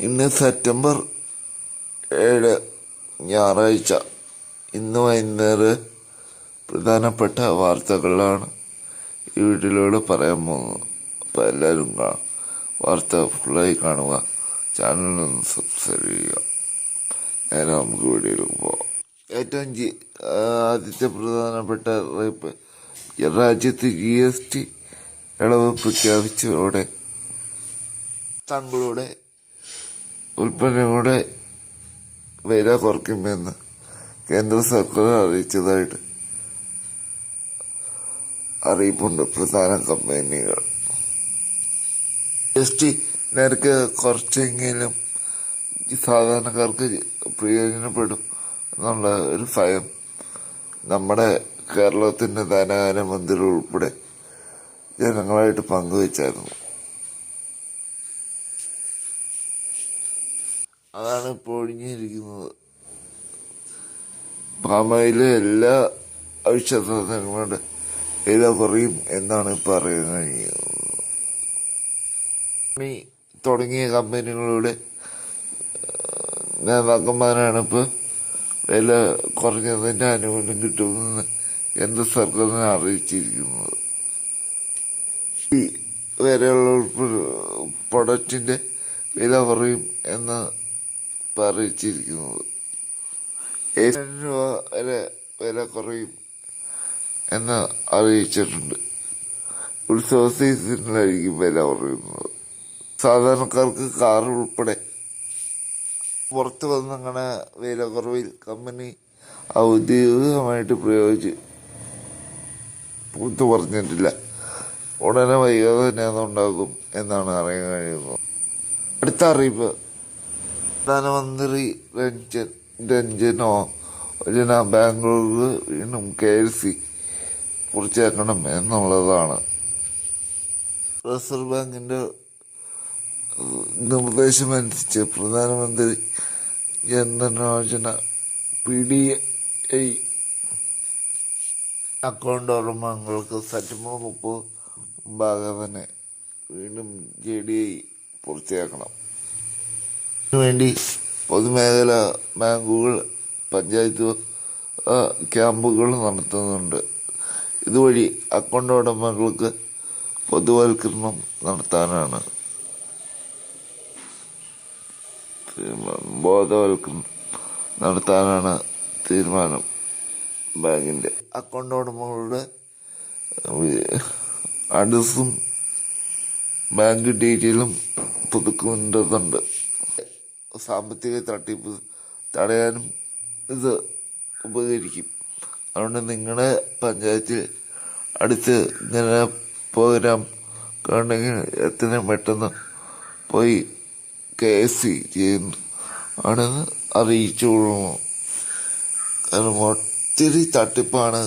ഇന്ന് സെപ്റ്റംബർ ഏഴ് ഞായറാഴ്ച. ഇന്ന് വൈകുന്നേരം പ്രധാനപ്പെട്ട വാർത്തകളാണ്. ഈ വീട്ടിലൂടെ പറയാൻ പോകുന്നത് അപ്പോൾ എല്ലാവരും വാർത്ത ഫുള്ളായി കാണുക. ചാനലൊന്ന് സബ്സ്ക്രൈബ് ചെയ്യുക. നേരെ നമുക്ക് വീഡിയോയിലേക്ക് പോകാം ഏറ്റവും ജി- ആദ്യത്തെ പ്രധാനപ്പെട്ട അറിയിപ്പ്. രാജ്യത്ത് ജി എസ് ടി ഇളവ് പ്രഖ്യാപിച്ചതോടെ തങ്ങളുടെ ഉൽപ്പന്നങ്ങളുടെ വില കുറയ്ക്കുമെന്ന് കേന്ദ്ര സർക്കാർ അറിയിച്ചതായിട്ട് അറിയിപ്പുണ്ട് പ്രധാന കമ്പനികൾ. എസ് ടി നിരക്ക് കുറച്ചെങ്കിലും സാധാരണക്കാർക്ക് പ്രയോജനപ്പെടും എന്നുള്ള ഒരു ഭയം നമ്മുടെ കേരളത്തിന്റെ ധനകാര്യമന്ത്രി ഉൾപ്പെടെ ജനങ്ങളായിട്ട് പങ്കുവച്ചായിരുന്നു. അതാണ് ഇപ്പോൾ ഒഴിഞ്ഞിരിക്കുന്നത്. പാമയിലെ എല്ലാ ഔഷധങ്ങളുടെ ഇല കുറയും എന്നാണ് പറയുന്നത് തുടങ്ങിയ കമ്പനികളുടെ നേതാക്കന്മാരാണ് ഇപ്പോൾ വില കുറഞ്ഞതിന്റെ ആനുകൂല്യം കിട്ടുമെന്ന് കേന്ദ്ര സർക്കാരിനെ അറിയിച്ചിരിക്കുന്നത്. ഈ വരെയുള്ള പ്രൊഡക്റ്റിന്റെ വില കുറയും എന്ന് വരെ വില കുറയും എന്ന് അറിയിച്ചിട്ടുണ്ട്. ഉത്സവ സീസണിലായിരിക്കും വില കുറയുന്നത്. സാധാരണക്കാർക്ക് കാർ ഉൾപ്പെടെ പുറത്തു വന്നങ്ങനെ വില കുറവിൽ കമ്പനി ഔദ്യോഗികമായിട്ട് പ്രയോഗിച്ച് പുറത്തു പറഞ്ഞിട്ടില്ല. ഉടനെ വൈകാതെ തന്നെ അതുണ്ടാകും എന്നാണ് അറിയാൻ കഴിയുന്നത്. അടുത്ത അറിയിപ്പ്. പ്രധാനമന്ത്രി രഞ്ജൻ രഞ്ജനോ രഞ്ജന ബാംഗ്ലൂർ വീണ്ടും കെ എൽ സി പൂർത്തിയാക്കണം എന്നുള്ളതാണ്. റിസർവ് ബാങ്കിന്റെ നിർദ്ദേശമനുസരിച്ച് പ്രധാനമന്ത്രി ജനധനോജന പി ഡി ഐ അക്കൗണ്ട് ഉടമകൾക്ക് സെപ്റ്റംബർ മുപ്പത് തന്നെ വീണ്ടും ജെ ഡി ഐ പൂർത്തിയാക്കണം ഇതിനുവേണ്ടി പൊതുമേഖല ബാങ്കുകൾ പഞ്ചായത്ത് ക്യാമ്പുകൾ നടത്തുന്നുണ്ട്. ഇതുവഴി അക്കൗണ്ട് ഉടമകൾക്ക് പൊതുവൽക്കരണം നടത്താനാണ്. ബോധവൽക്കരണം നടത്താനാണ് തീരുമാനം ബാങ്കിന്റെ അക്കൗണ്ട് ഉടമകളുടെ അഡ്രസ്സും ബാങ്ക് ഡീറ്റെയിലും പുതുക്കേണ്ടതുണ്ട് സാമ്പത്തിക തട്ടിപ്പ് തടയാനും ഇത് ഉപകരിക്കും. അതുകൊണ്ട് നിങ്ങളുടെ പഞ്ചായത്തിൽ അടുത്ത് ഇങ്ങനെ പ്രോഗ്രാം ഉണ്ടെങ്കിൽ എത്രയും പെട്ടെന്ന് പോയി കെ എസ് സി ചെയ്യുന്നു. ആണെന്ന് അറിയിച്ചുകൊള്ളുന്നു കാരണം ഒത്തിരി തട്ടിപ്പാണ്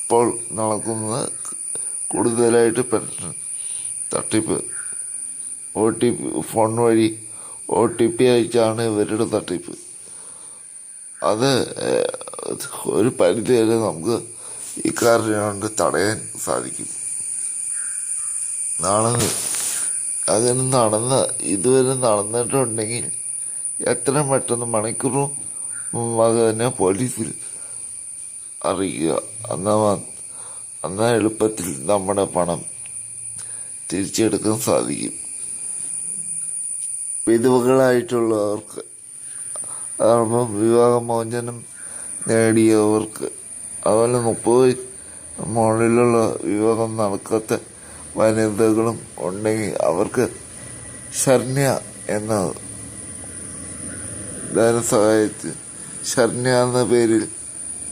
ഇപ്പോൾ നടക്കുന്നത്. കൂടുതലായിട്ട് പെൻഷൻ തട്ടിപ്പ് ഒ ടി പി ഫോൺ വഴി ഒ ടി പി അയച്ചാണ് ഇവരുടെ തട്ടിപ്പ്. അത് ഒരു പരിധി വരെ നമുക്ക് കാരണം കൊണ്ട് തടയാൻ സാധിക്കും. നാളെ അതിന് നടന്ന ഇതുവരെ നടന്നിട്ടുണ്ടെങ്കിൽ എത്രയും പെട്ടെന്ന് മണിക്കൂറും മുമ്പാകെ തന്നെ പോലീസിൽ അറിയിക്കുക. എന്നാ എന്നാ എളുപ്പത്തിൽ നമ്മുടെ പണം തിരിച്ചെടുക്കാൻ സാധിക്കും. വിധവകളായിട്ടുള്ളവർക്ക് വിവാഹമോചനം നേടിയവർക്ക് അതുപോലെ മുപ്പത് മുകളിലുള്ള വിവാഹം നടക്കാത്ത വനിതകളും ഉണ്ടെങ്കിൽ അവർക്ക് ശരണ്യ എന്ന ധനസഹായത്തിൽ ശരണ്യ എന്ന പേരിൽ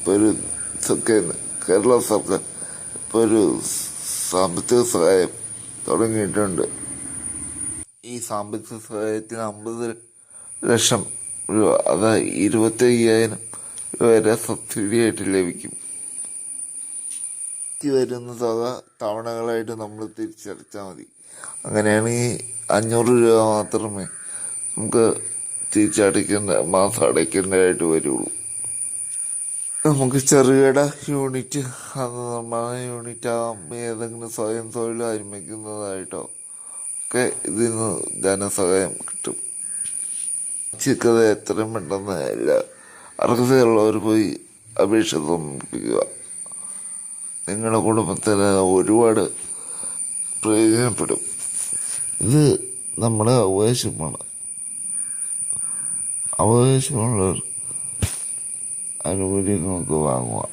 ഒരു കേരള സർക്കാർ ഇപ്പോൾ ഒരു സാമ്പത്തിക സഹായം തുടങ്ങിയിട്ടുണ്ട്. ഈ സാമ്പത്തിക സഹായത്തിന് അമ്പത് ലക്ഷം രൂപ അതായത് ഇരുപത്തി അയ്യായിരം രൂപ വരെ സബ്സിഡി ആയിട്ട് ലഭിക്കും വരുന്ന തുക തവണകളായിട്ട് നമ്മൾ തിരിച്ചടച്ചാൽ മതി. അങ്ങനെയാണെങ്കിൽ അഞ്ഞൂറ് രൂപ മാത്രമേ നമുക്ക് തിരിച്ചടയ്ക്കേണ്ട മാസം അടയ്ക്കേണ്ടതായിട്ട് വരുള്ളൂ. നമുക്ക് ചെറുകിട യൂണിറ്റ് അത് നിർമ്മാണ യൂണിറ്റ് ആകുമ്പോൾ ഏതെങ്കിലും സ്വയം തൊഴിൽ ആരംഭിക്കുന്നതായിട്ടോ ഒക്കെ ഇതിൽ നിന്ന് ധനസഹായം കിട്ടും. ചിക്കത് എത്രയും പെട്ടെന്ന് എല്ലാ അർഹതയുള്ളവർ പോയി അപേക്ഷ സമർപ്പിക്കുക. നിങ്ങളുടെ കുടുംബത്തിന് ഒരുപാട് പ്രയോജനപ്പെടും. ഇത് നമ്മുടെ അവകാശമാണ് അവകാശമുള്ളവർ ആനുകൂല്യങ്ങൾക്ക് വാങ്ങുക.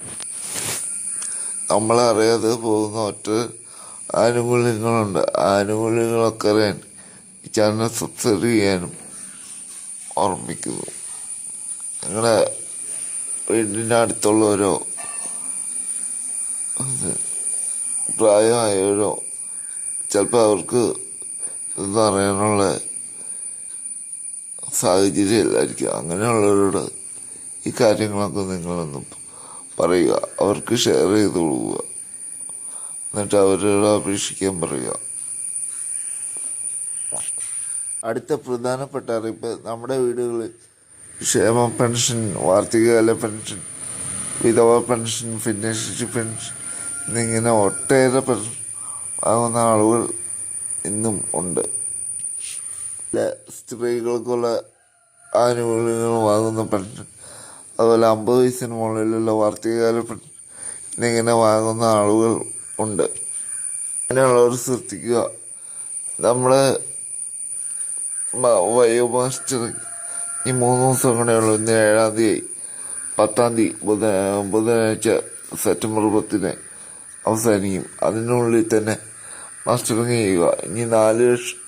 നമ്മളറിയാതെ പോകുന്ന ഒറ്റ ആനുകൂല്യങ്ങളുണ്ട്. ആനുകൂല്യങ്ങളൊക്കെ അറിയാൻ ഈ ചാനൽ സബ്സ്ക്രൈബ് ചെയ്യാനും ഓർമ്മിക്കുന്നു നിങ്ങളുടെ വീടിന്റെ അടുത്തുള്ളവരോ പ്രായമായവരോ ചിലപ്പോൾ അവർക്ക് ഇതൊന്നും അറിയാനുള്ള സാഹചര്യമില്ലായിരിക്കും അങ്ങനെയുള്ളവരോട് ഈ കാര്യങ്ങളൊക്കെ നിങ്ങളൊന്നും പറയുക. അവർക്ക് ഷെയർ ചെയ്ത് കൊടുക്കുക. എന്നിട്ട് അവരോട് അപേക്ഷിക്കാൻ പറയുക. അടുത്ത പ്രധാനപ്പെട്ട അറിയിപ്പ് നമ്മുടെ വീടുകളിൽ ക്ഷേമ പെൻഷൻ വാർഷികകാല പെൻഷൻ വിധവ പെൻഷൻ ഭിന്നശേഷി പെൻഷൻ എന്നിങ്ങനെ ഒട്ടേറെ പെൻഷൻ വാങ്ങുന്ന ആളുകൾ ഇന്നും ഉണ്ട്. സ്ത്രീകൾക്കുള്ള ആനുകൂല്യങ്ങൾ വാങ്ങുന്ന പെൻഷൻ അതുപോലെ അമ്പത് വയസ്സിന് മുകളിലുള്ള വാർത്തകാല പെൻഷൻ എന്നിങ്ങനെ വാങ്ങുന്ന ആളുകൾ ഉണ്ട്. അങ്ങനെയുള്ളവർ ശ്രദ്ധിക്കുക. നമ്മൾ വയോമാസ്റ്റർ ഈ മൂന്ന് ദിവസം കൂടെ ഉള്ളൂ. ഇന്ന് ഏഴാം തീയതി പത്താം തീയതി ബുധ ബുധനാഴ്ച സെപ്റ്റംബർ പത്തിന് അവസാനിക്കും. അതിനുള്ളിൽ തന്നെ മാസ്റ്ററിങ് ചെയ്യുക. ഇനി നാല് ലക്ഷം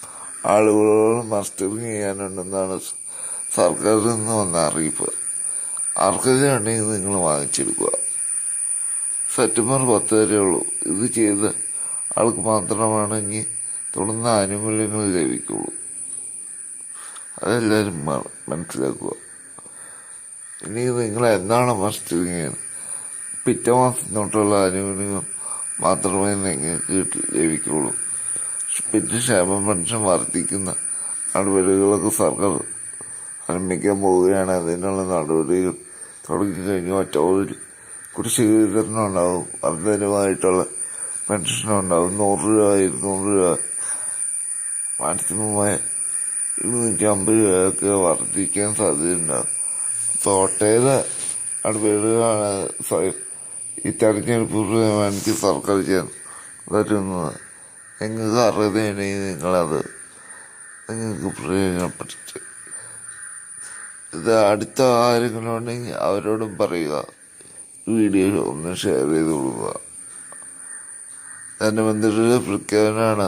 ആളുകളോളം മാസ്റ്ററിങ് ചെയ്യാനുണ്ടെന്നാണ് സർക്കാരിൽ നിന്ന് വന്ന അറിയിപ്പ്. ആർക്കൊക്കെ ഉണ്ടെങ്കിൽ നിങ്ങൾ വാങ്ങിച്ചെടുക്കുക. സെപ്റ്റംബർ പത്ത് വരെ ഉള്ളൂ. ഇത് ചെയ്ത ആൾക്ക് മാത്രമാണ് ഇനി തുടർന്ന് ആനുകൂല്യങ്ങൾ ലഭിക്കുള്ളൂ. അതെല്ലാവരും മനസ്സിലാക്കുക. ഇനി നിങ്ങൾ എന്താണ് മാസ്റ്ററിങ് ചെയ്യുന്നത് പിറ്റേ മാസം തൊട്ടുള്ള ആനുകൂല്യങ്ങൾ മാത്രമേ നിങ്ങൾക്ക് ലഭിക്കുള്ളൂ. പിന്നെ ക്ഷേമ പെൻഷൻ വർദ്ധിക്കുന്ന നടപടികളൊക്കെ സർക്കാർ ആരംഭിക്കാൻ പോവുകയാണ്. അതിനുള്ള നടപടികൾ തുടങ്ങിക്കഴിഞ്ഞു ഒറ്റ കുടിശ്ശിക വിതരണം ഉണ്ടാവും വർദ്ധനമായിട്ടുള്ള പെൻഷനും ഉണ്ടാവും നൂറ് രൂപ ഇരുന്നൂറ് രൂപ മാക്സിമമായി ഇരുന്നൂറ്റി അമ്പത് രൂപയൊക്കെ വർദ്ധിക്കാൻ സാധ്യതയുണ്ടാവും. നടപടികളാണ് സ്വയം. ഈ തെരഞ്ഞെടുപ്പ് എനിക്ക് സർക്കാർ ചെയ്യാൻ പറ്റുന്നത്. നിങ്ങൾക്ക് അർഹതയുണ്ടെങ്കിൽ നിങ്ങളത് നിങ്ങൾക്ക് പ്രയോജനപ്പെട്ടിട്ട് ഇത് അടുത്ത ആരെങ്കിലും ഉണ്ടെങ്കിൽ അവരോടും പറയുക. വീഡിയോ ഒന്ന് ഷെയർ ചെയ്ത് കൊടുക്കുക. ധനമന്ത്രിയുടെ പ്രഖ്യാപനമാണ്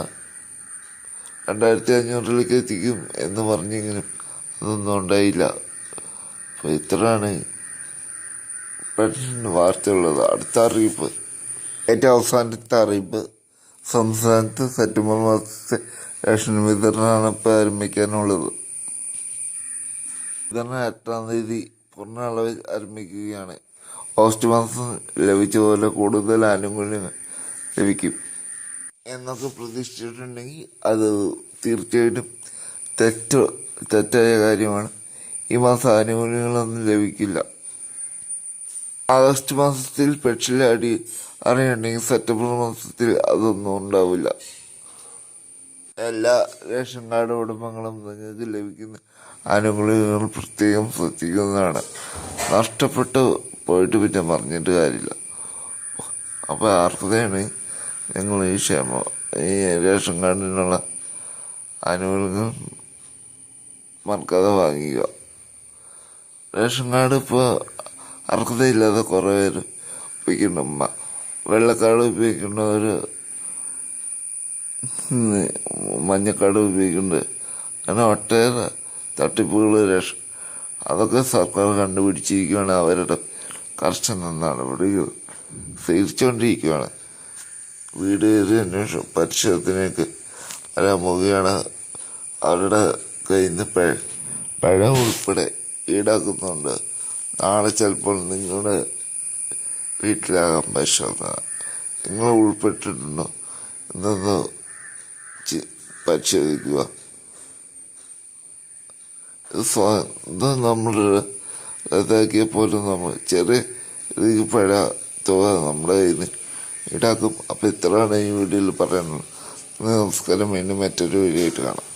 രണ്ടായിരത്തി അഞ്ഞൂറിലേക്ക് എത്തിക്കും എന്ന് പറഞ്ഞെങ്കിലും അതൊന്നും ഉണ്ടായില്ല. അപ്പോൾ ഇത്രയാണ് പെൻഷൻ വാർത്തയുള്ളത്. അടുത്ത അറിയിപ്പ്. ഏറ്റവും അവസാനത്തെ അറിയിപ്പ്. സംസ്ഥാനത്ത് സെപ്റ്റംബർ മാസത്തെ റേഷൻ വിതരണമാണ് ഇപ്പോൾ ആരംഭിക്കാനുള്ളത്. വിതരണം എട്ടാം തീയതി പൂർണ അളവിൽ ആരംഭിക്കുകയാണ്. ഓഗസ്റ്റ് മാസം ലഭിച്ചതുപോലെ കൂടുതൽ ആനുകൂല്യങ്ങൾ ലഭിക്കും എന്നൊക്കെ പ്രതീക്ഷിച്ചിട്ടുണ്ടെങ്കിൽ അത് തീർച്ചയായിട്ടും തെറ്റ് തെറ്റായ കാര്യമാണ്. ഈ മാസം ആനുകൂല്യങ്ങളൊന്നും ലഭിക്കില്ല. ആഗസ്റ്റ് മാസത്തിൽ പെട്ടിലടി അടി അറിയണമെങ്കിൽ സെപ്റ്റംബർ മാസത്തിൽ അതൊന്നും ഉണ്ടാവില്ല. എല്ലാ റേഷൻ കാർഡ് ഉടമകളും നിങ്ങൾക്ക് ലഭിക്കുന്ന ആനുകൂല്യങ്ങൾ പ്രത്യേകം ശ്രദ്ധിക്കുന്നതാണ്. നഷ്ടപ്പെട്ട് പോയിട്ട് പിന്നെ പറഞ്ഞിട്ട് കാര്യമില്ല. അപ്പോൾ അർഹതയാണ് ഞങ്ങൾ ഈ ക്ഷേമ ഈ റേഷൻ കാർഡിനുള്ള ആനുകൂല്യങ്ങൾ മറക്കാതെ വാങ്ങിക്കുക. റേഷൻ കാർഡ് ഇപ്പോൾ അർഹതയില്ലാതെ കുറേ പേര് ഉപയോഗിക്കുന്നുണ്ട്. വെള്ളക്കാട് ഉപയോഗിക്കുന്നവർ മഞ്ഞക്കാട് ഉപയോഗിക്കുന്നുണ്ട്. അങ്ങനെ ഒട്ടേറെ തട്ടിപ്പുകൾ രക്ഷ അതൊക്കെ സർക്കാർ കണ്ടുപിടിച്ചിരിക്കുകയാണ് അവരുടെ കർശന ഇവിടെ സ്വീകരിച്ചുകൊണ്ടിരിക്കുകയാണ് വീട് കയറി അന്വേഷണം? പരിശോധനയൊക്കെ വരാൻ പോവുകയാണ് അവരുടെ കയ്യിൽ നിന്ന് പഴ പഴം ഉൾപ്പെടെ ഈടാക്കുന്നുണ്ട്. നാളെ ചിലപ്പോൾ നിങ്ങളുടെ വീട്ടിലാകാൻ പരിശോധന നിങ്ങൾ ഉൾപ്പെട്ടിട്ടുണ്ടോ? എന്നൊന്ന് പരിശോധിക്കുക. സ്വന്തം നമ്മൾ റദ്ദാക്കിയ പോലും നമ്മൾ ചെറിയ രീതിക്ക് പഴ തുക നമ്മുടെ കയ്യിൽ ഈടാക്കും. അപ്പോൾ ഇത്രയാണ് ഈ വീഡിയോയിൽ പറയാനുള്ളത് നമസ്കാരം. വീണ്ടും മറ്റൊരു വീഡിയോ ആയിട്ട് കാണാം.